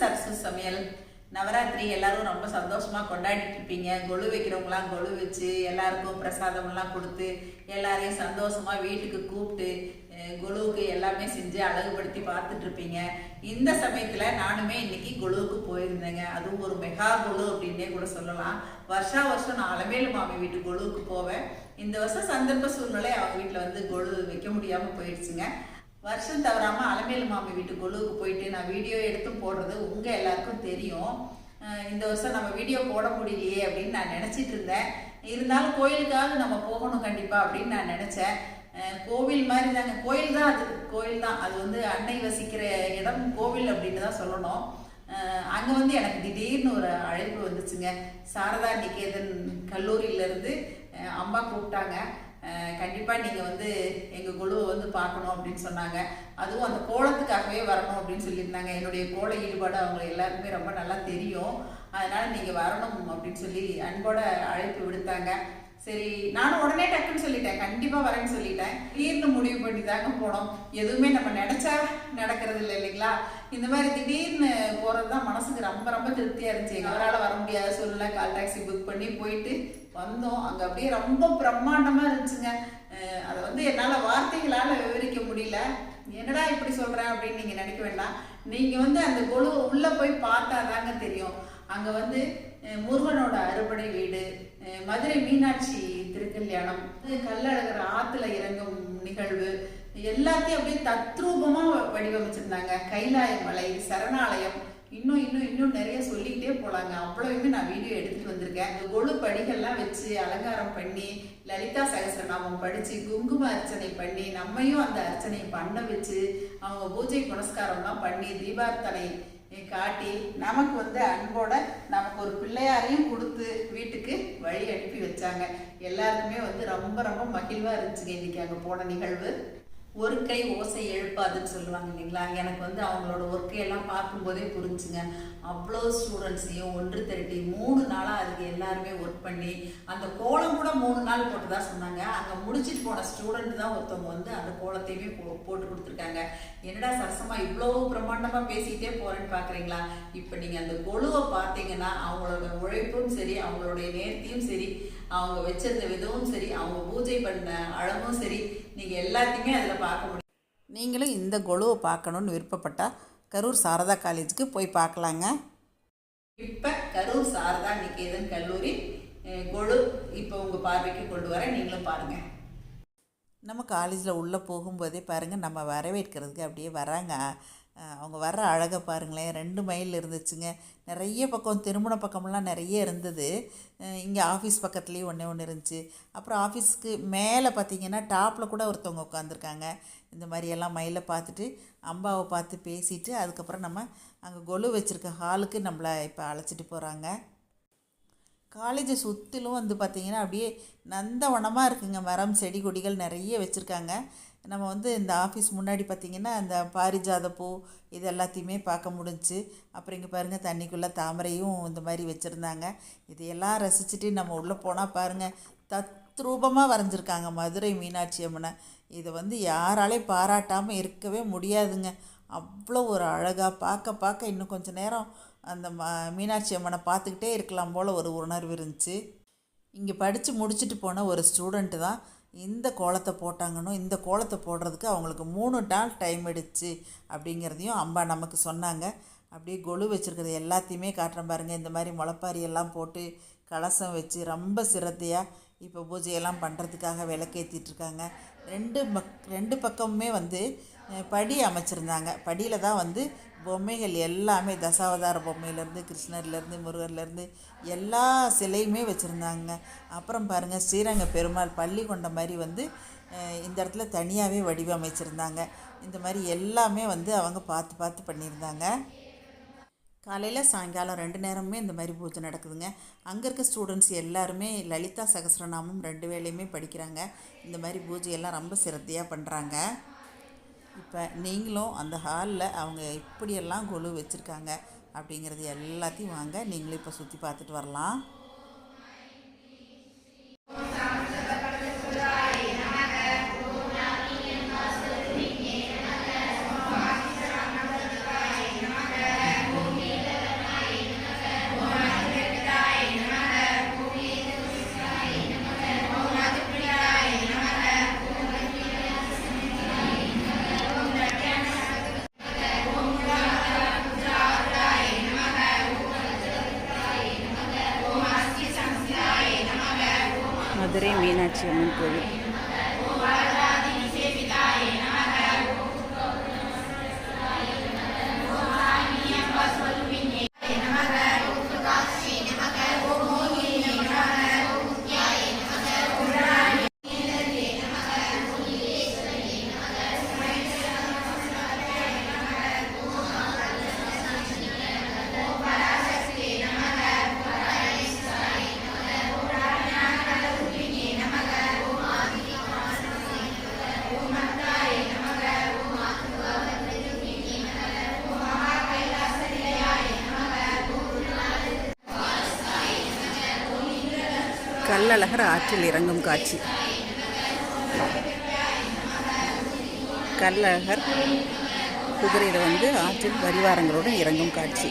சரசு சமையல் நவராத்திரி எல்லாரும் ரொம்ப சந்தோஷமா கொண்டாடிட்டு இருப்பீங்க. கொலு வைக்கிறவங்களாம் கொலு வச்சு எல்லாருக்கும் பிரசாதம்லாம் கொடுத்து எல்லாரையும் சந்தோஷமா வீட்டுக்கு கூப்பிட்டு கொழுவுக்கு கொலுவுக்கு எல்லாமே செஞ்சு அழகுபடுத்தி பார்த்துட்டு இருப்பீங்க. இந்த சமயத்துல நானுமே இன்னைக்கு கொலுவுக்கு போயிருந்தேங்க. அதுவும் ஒரு மெகா கொலு அப்படின்னே கூட சொல்லலாம். வருஷா வருஷம் நான் அலமேலு மாமி வீட்டு கொலுவுக்கு போவேன். இந்த வருஷம் சந்தர்ப்ப சூழ்நிலை அவங்க வீட்டில் வந்து கொலு வைக்க முடியாம போயிடுச்சுங்க வருஷம் தவறாம அலமேலு மாமி வீட்டு கொழுவுக்கு போயிட்டு நான் வீடியோ எடுத்தும் போடுறது உங்கள் எல்லாருக்கும் தெரியும். இந்த வருஷம் நம்ம வீடியோ போட முடியலையே அப்படின்னு நான் நினச்சிட்டு இருந்தேன். இருந்தாலும் கோயிலுக்காவது நம்ம போகணும் கண்டிப்பாக அப்படின்னு நான் நினச்சேன். கோவில் மாதிரி தாங்க. கோயில் தான் அது. கோயில் தான். அது வந்து அன்னை வசிக்கிற இடம் கோவில் அப்படின்னு தான் சொல்லணும். அங்கே வந்து எனக்கு திடீர்னு ஒரு அழைப்பு வந்துச்சுங்க. சாரதா நிகேதன் கல்லூரியிலேருந்து அம்மா கூப்பிட்டாங்க. கண்டிப்பாக நீங்கள் வந்து எங்கள் குழுவை வந்து பார்க்கணும் அப்படின்னு சொன்னாங்க. அதுவும் அந்த கோலத்துக்காகவே வரணும் அப்படின்னு சொல்லியிருந்தாங்க. என்னுடைய கோல ஈடுபாடு அவங்க எல்லாருக்குமே ரொம்ப நல்லா தெரியும். அதனால் நீங்கள் வரணும் அப்படின்னு சொல்லி அன்போட அழைப்பு விடுத்தாங்க. சரி நானும் உடனே டக்குன்னு சொல்லிட்டேன். கண்டிப்பா வரேன்னு சொல்லிட்டேன். திடீர்னு முடிவு பண்ணி தாங்க போனோம். எதுவுமே நம்ம நினைச்சா நடக்கிறது இல்லை இல்லைங்களா? இந்த மாதிரி திடீர்னு போறது தான் மனசுக்கு ரொம்ப ரொம்ப திருப்தியா இருந்துச்சு. எங்களால வர முடியாத சூழ்நிலை கால் டாக்ஸி புக் பண்ணி போயிட்டு வந்தோம். அங்க அப்படியே ரொம்ப பிரம்மாண்டமா இருந்துச்சுங்க. அதை வந்து என்னால வார்த்தைகளால விவரிக்க முடியல. என்னடா இப்படி சொல்றேன் அப்படின்னு நீங்க நினைக்க வேண்டாம். நீங்க வந்து அந்த குழு உள்ள போய் பார்த்தா தாங்க தெரியும். அங்க வந்து முருகனோட அறுபடை வீடு மதுரை மீனாட்சி திருக்கல்யாணம் கல்லழகர் ஆத்துல இறங்கும் நிகழ்வு எல்லாத்தையும் அப்படியே தத்ரூபமா வடிவமைச்சிருந்தாங்க. கைலாய மலை சரணாலயம் இன்னும் இன்னும் இன்னும் நிறைய சொல்லிக்கிட்டே போலாங்க. அவ்வளவுமே நான் வீடியோ எடுத்துட்டு வந்திருக்கேன். கொழு படிகள்லாம் வச்சு அலங்காரம் பண்ணி லலிதா சகசரநாமம் படிச்சு குங்கும அர்ச்சனை பண்ணி நம்மையும் அந்த அர்ச்சனை பண்ண வச்சு அவங்க பூஜை புனஸ்காரம்லாம் பண்ணி தீபார்த்தனை காட்டி நமக்கு வந்து அன்போட நமக்கு ஒரு பிள்ளையாரையும் கொடுத்து வழி அனுப்பி வச்சாங்க. எல்லாருக்குமே வந்து ரொம்ப ரொம்ப மகிழ்வாக இருந்துச்சுங்க இன்னைக்கு அங்கே போன நிகழ்வு. ஒரு கை ஓசை எழுப்பாதுன்னு சொல்லுவாங்க இல்லைங்களா? எனக்கு வந்து அவங்களோட ஒர்க்கையெல்லாம் பார்க்கும்போதே புரிஞ்சுங்க. அவ்வளோ ஸ்டூடெண்ட்ஸையும் ஒன்று திரட்டி மூணு நாளாக அதுக்கு எல்லாருமே ஒர்க் பண்ணி அந்த கோலம் கூட மூணு நாள் போட்டதா சொன்னாங்க. அங்கே முடிச்சிட்டு போன ஸ்டூடெண்ட் தான் ஒருத்தவங்க வந்து அந்த கோலத்தையுமே போ போட்டு கொடுத்துருக்காங்க. என்னடா சரசமா இவ்வளோ பிரம்மாண்டமாக பேசிக்கிட்டே போகிறேன்னு பார்க்குறீங்களா இப்போ நீங்கள் அந்த கொழுவை பார்த்தீங்கன்னா அவங்களோட உழைப்பும் சரி அவங்களுடைய நேர்த்தியும் சரி அவங்க வச்சிருந்த விதமும் சரி அவங்க பூஜை பண்ண அழகும் சரி நீங்கள் எல்லாத்தையுமே அதில் பார்க்க முடியும். நீங்களும் இந்த கொலுவை பார்க்கணுன்னு விருப்பப்பட்டால் கரூர் சாரதா காலேஜுக்கு போய் பார்க்கலாங்க. இப்போ கரூர் சாரதா நிகேதன் கல்லூரி கொலு இப்போ உங்கள் பார்வைக்கு கொண்டு வர நீங்களும் பாருங்கள் நம்ம காலேஜில் உள்ளே போகும்போதே பாருங்கள் நம்ம வரவேற்கிறதுக்கு அப்படியே வராங்க. அவங்க வர்ற அழகை பாருங்களேன். ரெண்டு மைல் இருந்துச்சுங்க. நிறைய பக்கம் திருமண பக்கமெல்லாம் நிறைய இருந்தது. இங்கே ஆஃபீஸ் பக்கத்துலேயும் ஒன்றே ஒன்று இருந்துச்சு. அப்புறம் ஆஃபீஸ்க்கு மேலே பார்த்தீங்கன்னா டாப்பில் கூட ஒருத்தவங்க உட்காந்துருக்காங்க. இந்த மாதிரியெல்லாம் மயிலை பார்த்துட்டு அம்பாவை பார்த்து பேசிட்டு அதுக்கப்புறம் நம்ம அங்கே கொலு வச்சுருக்க ஹாலுக்கு நம்மளை இப்போ அழைச்சிட்டு போகிறாங்க. காலேஜை சுற்றிலும் வந்து பார்த்திங்கன்னா அப்படியே நந்தவனமாக இருக்குங்க. மரம் செடி கொடிகள் நிறைய வச்சுருக்காங்க. நம்ம வந்து இந்த ஆஃபீஸ் முன்னாடி பார்த்திங்கன்னா அந்த பாரிஜாத பூ இது எல்லாத்தையுமே பார்க்க முடிஞ்சு அப்புறம் இங்கே பாருங்கள் தண்ணிக்குள்ளே தாமரையும் இந்த மாதிரி வச்சுருந்தாங்க. இதையெல்லாம் ரசிச்சுட்டு நம்ம உள்ளே போனால் பாருங்கள் தத்ரூபமாக வரைஞ்சிருக்காங்க மதுரை மீனாட்சி அம்மனை. இதை வந்து யாராலையும் பாராட்டாமல் இருக்கவே முடியாதுங்க. அவ்வளோ ஒரு அழகாக பார்க்க பார்க்க இன்னும் கொஞ்சம் நேரம் அந்த ம மீனாட்சி அம்மனை பார்த்துக்கிட்டே இருக்கலாம் போல் ஒரு உணர்வு இருந்துச்சு. இங்கே படித்து முடிச்சுட்டு போன ஒரு ஸ்டூடெண்ட்டு தான். இந்த கோலத்தை போட்டாங்கன்னு இந்த கோலத்தை போடுறதுக்கு அவங்களுக்கு மூணு நாள் டைம் எடுச்சு அப்படிங்கிறதையும் அம்பா நமக்கு சொன்னாங்க. அப்படியே கொலு வச்சுருக்கிறது எல்லாத்தையுமே காட்டுறேன் பாருங்கள் இந்த மாதிரி முளைப்பாரி எல்லாம் போட்டு கலசம் வச்சு ரொம்ப சிரத்தையாக இப்போ பூஜையெல்லாம் பண்ணுறதுக்காக விளக்கேற்றிட்டு இருக்காங்க ரெண்டு பக் ரெண்டு பக்கமுமே வந்து படி அமைச்சிருந்தாங்க. படியில் தான் வந்து பொம்மைகள் எல்லாமே தசாவதார பொம்மையிலேருந்து கிருஷ்ணர்லேருந்து முருகர்லேருந்து எல்லா சிலையுமே வச்சுருந்தாங்க. அப்புறம் பாருங்கள் ஸ்ரீரங்க பெருமாள் பள்ளி கொண்ட மாதிரி வந்து இந்த இடத்துல தனியாகவே வடிவமைச்சிருந்தாங்க. இந்த மாதிரி எல்லாமே வந்து அவங்க பார்த்து பார்த்து பண்ணியிருந்தாங்க. காலையில் சாயங்காலம் ரெண்டு நேரமுமே இந்த மாதிரி பூஜை நடக்குதுங்க. அங்கே இருக்க ஸ்டூடெண்ட்ஸ் எல்லாருமே லலிதா சகஸ்ரநாமம் ரெண்டு வேலையுமே படிக்கிறாங்க. இந்த மாதிரி பூஜையெல்லாம் ரொம்ப சிரத்தையாக பண்ணுறாங்க இப்போ நீங்களும் அந்த ஹாலில் அவங்க எப்படியெல்லாம் கொலு வச்சுருக்காங்க அப்படிங்கிறது எல்லாத்தையும் வாங்க. நீங்களும் இப்போ சுற்றி பார்த்துட்டு வரலாம். மதுரை மீனாட்சி அம்மன் கோவில். கள்ளழகர் ஆற்றில் இறங்கும் காட்சி. கள்ளழகர் குதிரையில் வந்து ஆற்றில் பரிவாரங்களுடன் இறங்கும் காட்சி.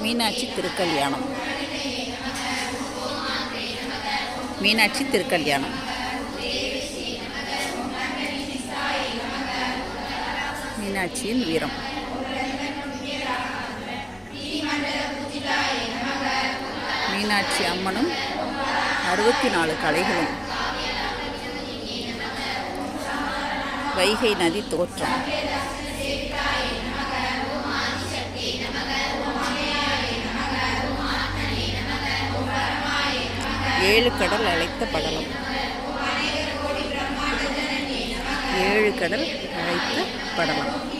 மீனாட்சி திருக்கல்யாணம். மீனாட்சி திருக்கல்யாணம். மீனாட்சியின் வீரம் மீனாட்சி அம்மனும் அறுபத்தி நாலு கலைகளும். வைகை நதி தோற்றம். ஏழு கடல் அழைத்த படலம். ஏழு கடல் அழைத்த படலம்.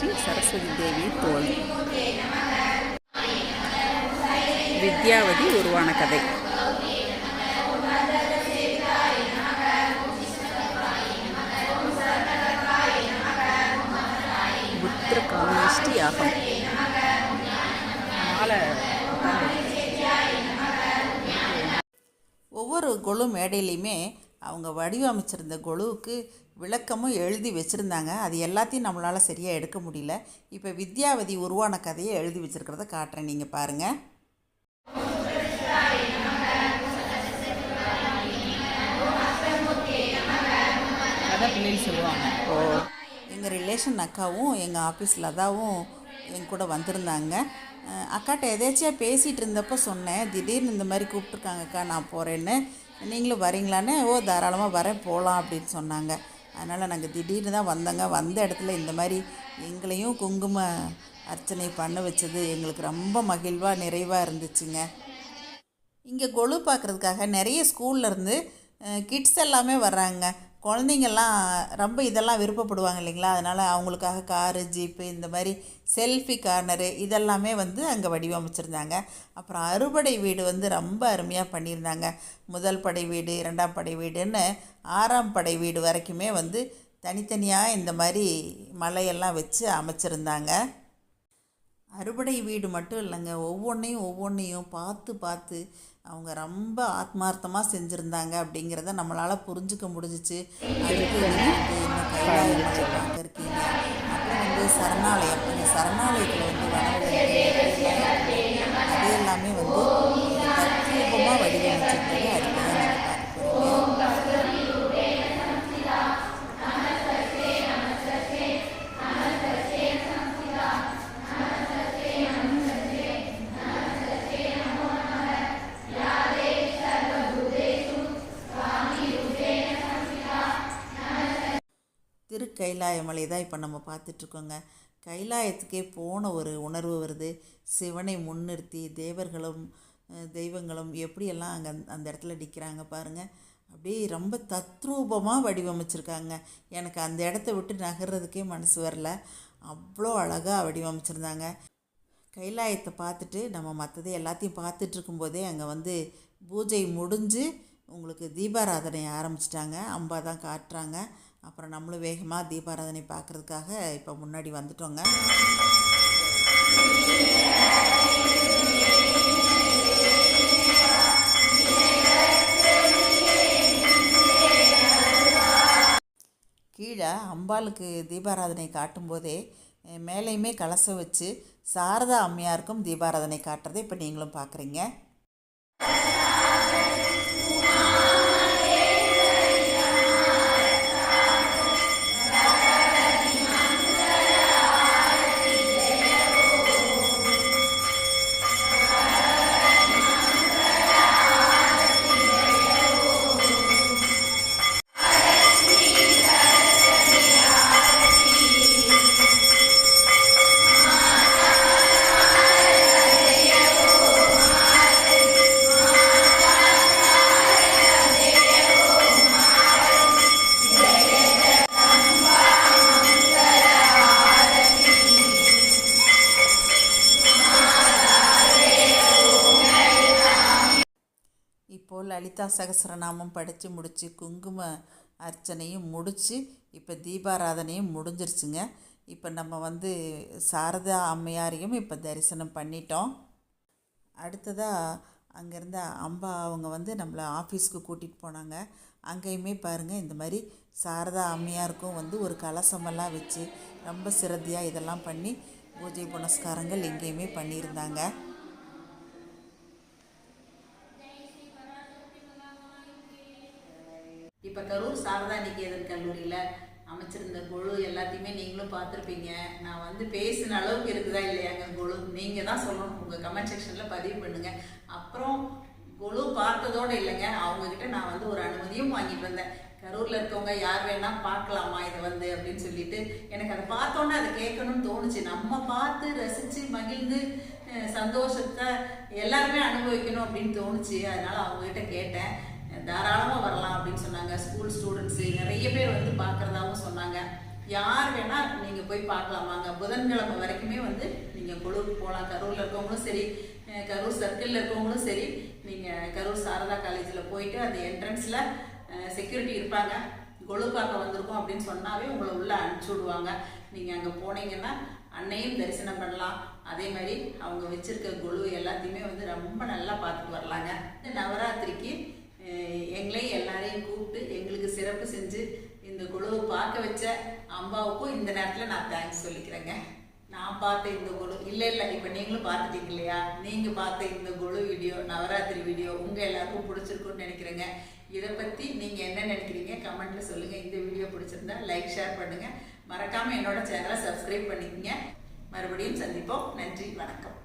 மீனாட்சி சரஸ்வதி தேவி தோழி வித்யாவதி உருவான கதை புத்திர காமிஷ்டி யாகம் ஒவ்வொரு கொலு மேடையிலையுமே அவங்க வடிவமைச்சிருந்த கொலுவுக்கு விளக்கமும் எழுதி வச்சுருந்தாங்க. அது எல்லாத்தையும் நம்மளால் சரியாக எடுக்க முடியல. இப்போ வித்யாவதி உருவான கதையை எழுதி வச்சுருக்கிறத காட்டுறேன். நீங்கள் பாருங்கள் பிள்ளைகள் சொல்லுவாங்க. ஓ. எங்கள் ரிலேஷன் அக்காவும் எங்கள் ஆஃபீஸ் லதாவும் என் கூட வந்திருந்தாங்க. அக்காட்ட எதேச்சியாக பேசிகிட்டு இருந்தப்போ சொன்னேன். திடீர்னு இந்த மாதிரி கூப்பிட்ருக்காங்க அக்கா நான் போகிறேன்னு நீங்களும் வரீங்களான்னு? ஓ தாராளமாக வரேன் போகலாம் அப்படின்னு சொன்னாங்க. அதனால் நாங்கள் திடீர்னு தான் வந்தோங்க. வந்த இடத்துல இந்த மாதிரி எங்களையும் குங்கும அர்ச்சனை பண்ண வச்சது எங்களுக்கு ரொம்ப மகிழ்வாக நிறைவாக இருந்துச்சுங்க. இங்கே கொலு பார்க்குறதுக்காக நிறைய ஸ்கூல்லேருந்து கிட்ஸ் எல்லாமே வர்றாங்க. குழந்தைங்கள்லாம் ரொம்ப இதெல்லாம் விருப்பப்படுவாங்க இல்லைங்களா? அதனால் அவங்களுக்காக காரு ஜீப்பு இந்த மாதிரி செல்ஃபி கார்னரு இதெல்லாமே வந்து அங்கே வடிவமைச்சிருந்தாங்க. அப்புறம் அறுபடை வீடு வந்து ரொம்ப அருமையாக பண்ணியிருந்தாங்க. முதல் படை வீடு இரண்டாம் படை வீடுன்னு ஆறாம் படை வீடு வரைக்குமே வந்து தனித்தனியாக இந்த மாதிரி மலையெல்லாம் வச்சு அமைச்சிருந்தாங்க. அறுபடை வீடு மட்டும் இல்லைங்க. ஒவ்வொன்றையும் ஒவ்வொன்றையும் பார்த்து பார்த்து அவங்க ரொம்ப ஆத்மார்த்தமாக செஞ்சுருந்தாங்க அப்படிங்கிறத நம்மளால் புரிஞ்சுக்க முடிஞ்சிச்சு. அடுத்து வந்து இந்த கைலாய பார்க்க இருக்கீங்க அப்புறம் வந்து சரணாலயம். அந்த சரணாலயத்தில் திருக்கைலாயமலை தான் இப்போ நம்ம பார்த்துட்ருக்கோங்க. கைலாயத்துக்கே போன ஒரு உணர்வு வருது. சிவனை முன்னிறுத்தி தேவர்களும் தெய்வங்களும் எப்படியெல்லாம் அங்கே அந்த இடத்துல நிற்கிறாங்க பாருங்கள் அப்படியே ரொம்ப தத்ரூபமாக வடிவமைச்சிருக்காங்க. எனக்கு அந்த இடத்த விட்டு நகர்றதுக்கே மனசு வரல. அவ்வளோ அழகாக வடிவமைச்சிருந்தாங்க. கைலாயத்தை பார்த்துட்டு நம்ம மற்றது எல்லாத்தையும் பார்த்துட்ருக்கும்போதே அங்கே வந்து பூஜை முடிஞ்சு உங்களுக்கு தீபாராதனை ஆரம்பிச்சிட்டாங்க. அம்பா தான் காட்டுறாங்க. அப்புறம் நம்மளும் வேகமாக தீபாராதனை பார்க்குறதுக்காக இப்போ முன்னாடி வந்துட்டோங்க. கீழே அம்பாளுக்கு தீபாராதனை காட்டும்போதே மேலையுமே மேலேயுமே கலசம் வச்சு சாரதா அம்மையாருக்கும் தீபாராதனை காட்டுறதை இப்போ நீங்களும் பார்க்குறீங்க லலிதா சகசரநாமம் படித்து முடித்து குங்கும அர்ச்சனையும் முடித்து இப்போ தீபாராதனையும் முடிஞ்சிருச்சுங்க. இப்போ நம்ம வந்து சாரதா அம்மையாரையும் இப்போ தரிசனம் பண்ணிட்டோம். அடுத்ததாக அங்கேருந்து அம்பா அவங்க வந்து நம்மளை ஆஃபீஸ்க்கு கூட்டிகிட்டு போனாங்க. அங்கேயுமே பாருங்கள் இந்த மாதிரி சாரதா அம்மையாருக்கும் வந்து ஒரு கலசமெல்லாம் வச்சு ரொம்ப சிரத்தையாக இதெல்லாம் பண்ணி பூஜை புனஸ்காரங்கள் எங்கேயுமே பண்ணியிருந்தாங்க. இப்போ கரூர் சாரதா நிகேதன் கல்லூரியில் அமைச்சிருந்த குழு எல்லாத்தையுமே நீங்களும் பார்த்துருப்பீங்க. நான் வந்து பேசின அளவுக்கு இருக்குதா இல்லையாங்க குழு? நீங்கள் தான் சொல்லணும். உங்கள் கமெண்ட் செக்ஷனில் பதிவு பண்ணுங்கள் அப்புறம் குழு பார்த்ததோடு இல்லைங்க. அவங்கக்கிட்ட நான் வந்து ஒரு அனுமதியும் வாங்கிட்டு வந்தேன். கரூரில் இருக்கவங்க யார் வேணா பார்க்கலாமா இதை வந்து அப்படின்னு சொல்லிட்டு எனக்கு அதை பார்த்தோன்னே அதை கேட்கணும்னு தோணுச்சு. நம்ம பார்த்து ரசித்து மகிழ்ந்து சந்தோஷத்தை எல்லாருமே அனுபவிக்கணும் அப்படின்னு தோணுச்சு. அதனால அவங்ககிட்ட கேட்டேன். தாராளமாக வரலாம் அப்படின்னு சொன்னாங்க. ஸ்கூல் ஸ்டூடெண்ட்ஸு நிறைய பேர் வந்து பார்க்குறதாகவும் சொன்னாங்க. யார் வேணால் நீங்கள் போய் பார்க்கலாமாங்க புதன்கிழமை வரைக்குமே வந்து நீங்கள் கொழுவுக்கு போகலாம் கரூரில் இருக்கவங்களும் சரி கரூர் சர்க்கிளில் இருக்கவங்களும் சரி நீங்கள் கரூர் சாரதா காலேஜில் போயிட்டு அந்த என்ட்ரன்ஸில் செக்யூரிட்டி இருப்பாங்க. கொழு பார்க்க வந்திருக்கோம் அப்படின்னு சொன்னாவே உங்களை உள்ளே அனுப்பிச்சி விடுவாங்க. நீங்கள் அங்கே போனீங்கன்னா அன்னையும் தரிசனம் பண்ணலாம். அதே மாதிரி அவங்க வச்சிருக்க கொழு எல்லாத்தையுமே வந்து ரொம்ப நல்லா பார்த்துட்டு வரலாங்க. இந்த நவராத்திரிக்கு எங்களையும் எல்லாரையும் கூப்பிட்டு எங்களுக்கு சிறப்பு செஞ்சு இந்த குழுவை பார்க்க வச்ச அம்பாவுக்கும் இந்த நேரத்தில் நான் தேங்க்ஸ் சொல்லிக்கிறேங்க. நான் பார்த்த இந்த குழு இல்லை இல்லை இப்போ நீங்களும் பார்த்துட்டீங்க இல்லையா? நீங்கள் பார்த்த இந்த குழு வீடியோ நவராத்திரி வீடியோ உங்கள் எல்லாருக்கும் பிடிச்சிருக்குன்னு நினைக்கிறேங்க. இதை பற்றி நீங்கள் என்ன நினைக்கிறீங்க? கமெண்ட்டில் சொல்லுங்கள் இந்த வீடியோ பிடிச்சிருந்தா லைக் ஷேர் பண்ணுங்கள் மறக்காமல் என்னோட சேனலை சப்ஸ்கிரைப் பண்ணிக்கங்க. மறுபடியும் சந்திப்போம். நன்றி வணக்கம்.